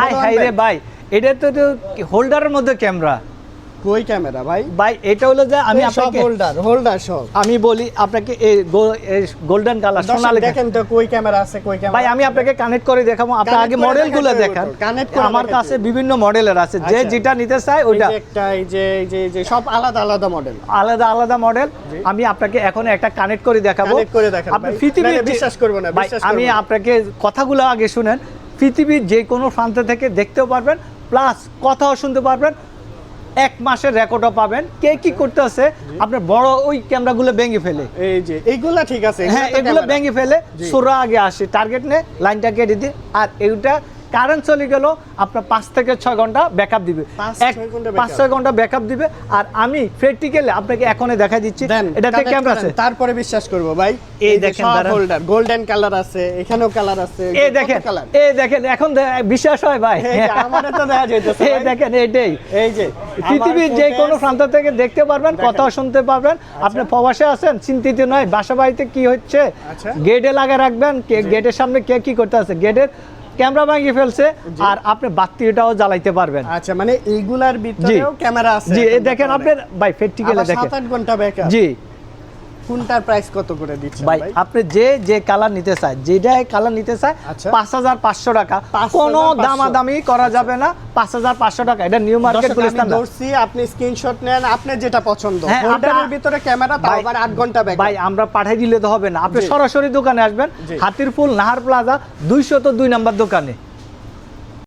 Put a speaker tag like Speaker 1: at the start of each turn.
Speaker 1: High high রে ভাই এটা তো হোল্ডারের মধ্যে ক্যামেরা।
Speaker 2: কই ক্যামেরা ভাই?
Speaker 1: ভাই এটা হলো যে আমি আপনাকে
Speaker 2: হোল্ডার হোল্ডার সব।
Speaker 1: আমি বলি আপনাকে এই গোল্ডেন কালার সোনালী
Speaker 2: দেখেন তো কই ক্যামেরা আছে কই ক্যামেরা
Speaker 1: ভাই আমি আপনাকে কানেক্ট করে দেখাবো। আপনি আগে মডেলগুলো দেখান
Speaker 2: হবে করে
Speaker 1: আমার কাছে। বিভিন্ন মডেলের আছে। যে
Speaker 2: আচ্ছা।
Speaker 1: যেটা নিতে চাই
Speaker 2: এই
Speaker 1: ওইটা।
Speaker 2: একটা এই যে যে যে সব আলাদা আলাদা মডেল
Speaker 1: আলাদা আলাদা মডেল আমি আপনাকে এখন একটা কানেক্ট করে দেখাবো।
Speaker 2: Connect করে দেখান
Speaker 1: আপনি
Speaker 2: বিশ্বাস করব না,
Speaker 1: আমি। আপনাকে কথাগুলো আগে শুনেন। পৃথিবীর যে কোনো প্রান্ত থেকে দেখতেও পারবেন প্লাস কথাও শুনতে পারবেন এক মাসের রেকর্ডও পাবেন। কে কি করতে আছে আপনার বড় ওই ক্যামেরাগুলো ভেঙে ফেলে।
Speaker 2: এই যে এইগুলা ঠিক আছে
Speaker 1: হ্যাঁ এগুলো ভেঙে ফেলে। সোরা আগে আসে টার্গেট নে লাইনটা কেটে দিই আর এইটা কারেন্ট চলে গেল আপনার পাঁচ থেকে ছয় ঘণ্টা ব্যাকআপ দিবে।
Speaker 2: পাঁচ, ছয়
Speaker 1: ঘণ্টা ঘণ্টা ব্যাকআপ দিবে। আর আমি প্র্যাকটিক্যালি আপনাকে এখনই দেখা দিচ্ছি। এটাতে ক্যামেরা আছে।
Speaker 2: তারপরে বিশ্বাস করব ভাই।
Speaker 1: এই দেখেন,
Speaker 2: হোল্ডার গোল্ডেন কালার আছে এখানেও কালার আছে
Speaker 1: এই দেখেন এই দেখেন এখন বিশ্বাস হয় ভাই।
Speaker 2: এই আমারে তো দেখা যাইতেছে
Speaker 1: এই দেখেন এটাই
Speaker 2: এই যে
Speaker 1: পৃথিবীর যে কোনো প্রান্ত থেকে দেখতে পারবেন। কথা শুনতে পারবেন। আপনি প্রবাসে আছেন চিন্তিত নয় বাসা বাড়িতে কি হচ্ছে?
Speaker 2: আচ্ছা।
Speaker 1: গেটে লাগা রাখবেন গেটের সামনে কে কি করতে আছে? গেটের ক্যামেরা ভাঙিয়ে ফেলছে আর আপনি বাতিটাও জ্বালাইতে পারবেন।
Speaker 2: আচ্ছা মানে এইগুলার ভিতরেও ক্যামেরা আছে
Speaker 1: জি দেখেন। আপনি ভাই
Speaker 2: আবার
Speaker 1: দেখেন।
Speaker 2: সাত আট ঘণ্টা ব্যাকআপ
Speaker 1: জি।
Speaker 2: কোনটার প্রাইস কত করে দিচ্ছেন
Speaker 1: ভাই আপনি যে যে কালার নিতে চায় যেটাই কালার নিতে চায়
Speaker 2: আচ্ছা।
Speaker 1: পাঁচ হাজার পাঁচশো টাকা।
Speaker 2: 5,500
Speaker 1: কোনো দামাদামি করা যাবে না পাঁচ হাজার পাঁচশো টাকা। এটা নিউ মার্কেট
Speaker 2: ধরছি আপনি স্ক্রিনশট নেন আপনি যেটা পছন্দ।
Speaker 1: হ্যাঁ,
Speaker 2: হোল্ডারের ভিতরে ক্যামেরা তাও আবার আট ঘণ্টা ব্যাকআপ
Speaker 1: ভাই আমরা পাঠাই দিলে তো হবে না। আপনি সরাসরি দোকানে আসবেন
Speaker 2: জি।
Speaker 1: হাতির ফুল নাহার প্লাজা দুইশো তো দুই নাম্বার দোকানে।